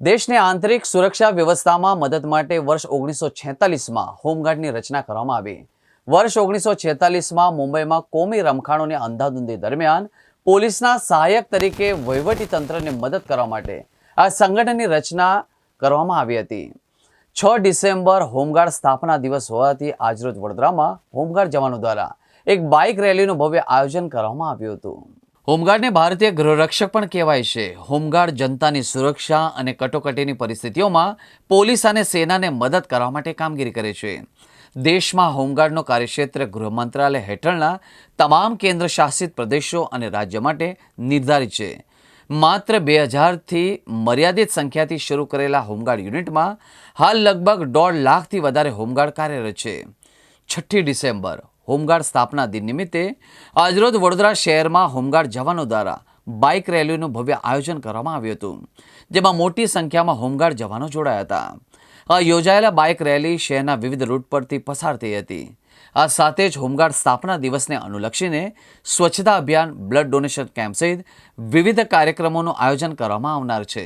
દેશની આંતરિક સુરક્ષા વ્યવસ્થામાં મદદ માટે વર્ષ ઓગણીસો છેતાલીસમાં હોમગાર્ડની રચના કરવામાં આવી. વર્ષ ઓગણીસો છેતાલીસમાં મુંબઈમાં કોમી રમખાણોની અંધાધૂંધી દરમિયાન પોલીસના સહાયક તરીકે વહીવટીતંત્રને મદદ કરવા માટે આ સંગઠનની રચના કરવામાં આવી હતી. છ ડિસેમ્બર હોમગાર્ડ સ્થાપના દિવસ હોવાથી આજરોજ વડોદરામાં હોમગાર્ડ જવાનો દ્વારા એક બાઇક રેલીનું ભવ્ય આયોજન કરવામાં આવ્યું હતું. હોમગાર્ડને ભારતીય ગૃહરક્ષક પણ કહેવાય છે. હોમગાર્ડ જનતાની સુરક્ષા અને કટોકટીની પરિસ્થિતિઓમાં પોલીસ અને સેનાને મદદ કરવા માટે કામગીરી કરે છે. દેશમાં હોમગાર્ડનો કાર્યક્ષેત્ર ગૃહ મંત્રાલય હેઠળના તમામ કેન્દ્ર શાસિત પ્રદેશો અને રાજ્ય માટે નિર્ધારિત છે. માત્ર બે હજારથી મર્યાદિત સંખ્યાથી શરૂ કરેલા હોમગાર્ડ યુનિટમાં હાલ લગભગ દોઢ લાખથી વધારે હોમગાર્ડ કાર્યરત છે. છઠ્ઠી ડિસેમ્બર હોમગાર્ડ સ્થાપના દિન નિમિત્તે આજરોજ વડોદરા શહેરમાં હોમગાર્ડ જવાનો દ્વારા બાઇક રેલીનું ભવ્ય આયોજન કરવામાં આવ્યું હતું, જેમાં મોટી સંખ્યામાં હોમગાર્ડ જવાનો જોડાયા હતા. આ યોજાયેલા બાઇક રેલી શહેરના વિવિધ રૂટ પરથી પસાર થઈ હતી. આ સાથે જ હોમગાર્ડ સ્થાપના દિવસને અનુલક્ષીને સ્વચ્છતા અભિયાન, બ્લડ ડોનેશન કેમ્પ સહિત વિવિધ કાર્યક્રમોનું આયોજન કરવામાં આવનાર છે.